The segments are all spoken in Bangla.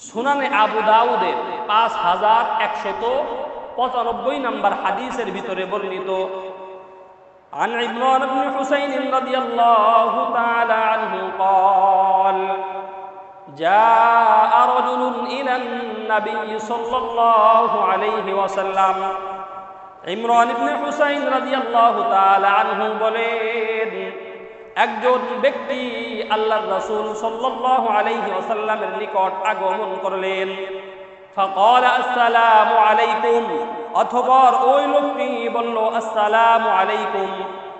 সুনানে আবু দাউদের পাঁচ হাজার একশত পঁচানব্বই নম্বর হাদিসের ভিতরে বর্ণিত عن عمران بن حسين رضي الله تعالى عنه قال جاء رجل إلى النبي صلى الله عليه وسلم ইমরান ইবনে হুসাইন রাদিয়াল্লাহু তাআলা আনহু বলেন একজন ব্যক্তি আল্লাহ রসুল সাল্লাহ আলাইহি আসাল্লামের নিকট আগমন করলেন। ফকল, আসসালাম আলাইকুম। অথবর ওই লোকটি বলল, আসসালাম আলাইকুম।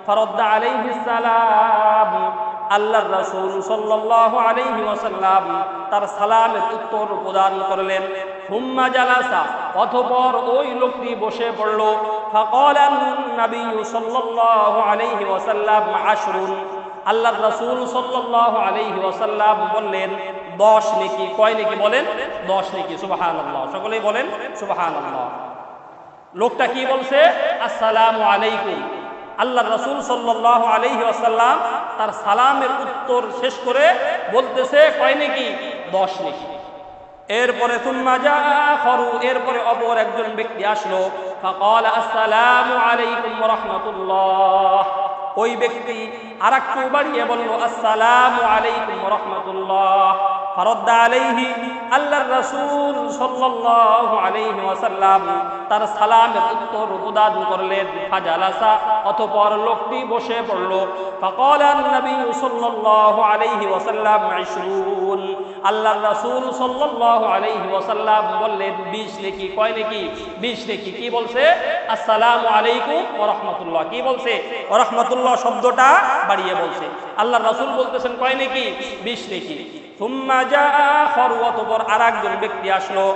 ফরদ্দা আলাইহি সালাম আল্লাহর রসুল সাল্লাহ আলাইহি ওয়াসাল্লাম তার সালামের উত্তর প্রদান করলেন। হুম্মা জালাসা অথপর ওই লোকটি বসে পড়ল। ফকল নবী সাল্লাহ আলাইহি ওয়াসাল্লাম আশরুন। আল্লাহ রসুল সাল্লাহ আলহি ওয়াসাল্লাম বললেন, দশ নেকি, কয় নেকি বলেন? দশ নেকি সুবাহান আল্লাহ সকলেই বলেন সুবাহান লোকটা কি বলছে? আসসালাম আলাইকুম। আল্লাহ রসুল সাল্লাহ আলহি আসাল্লাম তার সালামের উত্তর শেষ করে বলতেছে, কয় নেকি? দশ নেকি। এরপরে এরপরে অপর একজন ব্যক্তি আসলো আসসালামু আলাইকুম রহমতুল্লাহ। ওই ব্যক্তি আর একটু বাড়িয়ে বলল, আসসালামু আলাইকুম রহমতুল্লাহ। ফরদ্দা আল্লাহর রাসূল সাল্লাল্লাহু আলাইহি ওয়াসাল্লাম তার সালামের উত্তর প্রদান করলেন, ফাজালাসা, অতঃপর লোকটি বসে পড়ল। ফাকালান নবী সাল্লাল্লাহু আলাইহি ওয়াসাল্লাম 20 আল্লাহর রাসূল সাল্লাল্লাহু আলাইহি ওয়াসাল্লাম বললেন 20 নেকি কয় নেকি 20 নেকি কি বলছে আসসালামু আলাইকুম ওয়া রাহমাতুল্লাহ কি বলছে ওয়া রাহমাতুল্লাহ শব্দটা বাড়িয়ে বলছে আল্লাহর রাসূল বলতেছেন কয় নেকি 20 নেকি ثم جاء آخر অতঃপর আরেকজন ব্যক্তি আসলো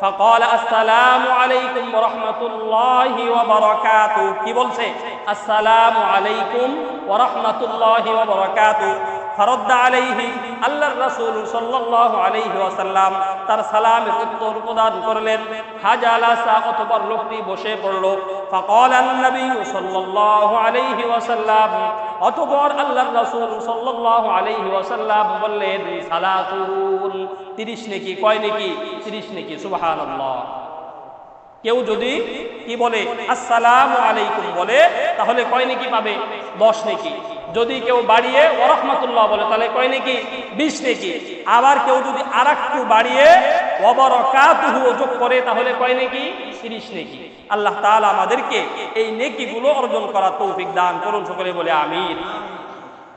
فقال السلام عليكم ورحمة الله وبركاته কি বলছে السلام عليكم ورحمة الله وبركاته ফারদ্দা আল্লাহর রাসূল সাল্লাল্লাহু আলাইহি ওয়াসাল্লাম তার সালামের করলেন। হাজালা সা অতঃপর লোকটি বসে পড়ল। ফাকাল আন-নবী সাল্লাল্লাহু আলাইহি আল্লাহর রাসূল সাল্লাল্লাহু আলাইহি ওয়াসাল্লাম বললেন, সালাতুন 30 নেকি, কয় নেকি? 30 নেকি, সুবহানাল্লাহ। কেউ যদি, কি বলে, আসসালামু আলাইকুম বলে, তাহলে কয় নেকি পাবে? 10 নেকি। যদি কেউ বাড়িয়ে ওরহমাতুল্লাহ বলে, তাহলে কয় নেকি? 20 নেকি। আবার কেউ যদি আর একটু বাড়িয়ে ওয়াবারাকাতুহু যোগ করে, তাহলে কয় নেকি? 30 নেকি। আল্লাহ তাআলা আমাদেরকে এই নেকিগুলো অর্জন করার তৌফিক দান করুন, সকলে বলে আমিন।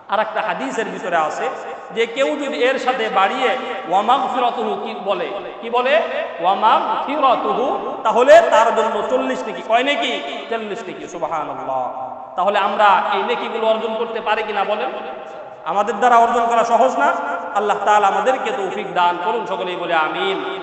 আর একটা হাদিসের ভিতরে আছে যে কেউ যদি এর সাথে বাড়িয়ে ওয়ামাগ ফিরতুহু কি বলে? কি বলে? ওয়ামাগ ফিরতুহু তাহলে তার জন্য চল্লিশ নাকি। কয় নাকি? চল্লিশ নাকি, সুবহানাল্লাহ। তাহলে আমরা এই নেকিগুলো অর্জন করতে পারি কিনা বলেন? আমাদের দ্বারা অর্জন করা সহজ না? আল্লাহ তাআলা আমাদেরকে তৌফিক দান করুন, সকলেই বলে আমিন।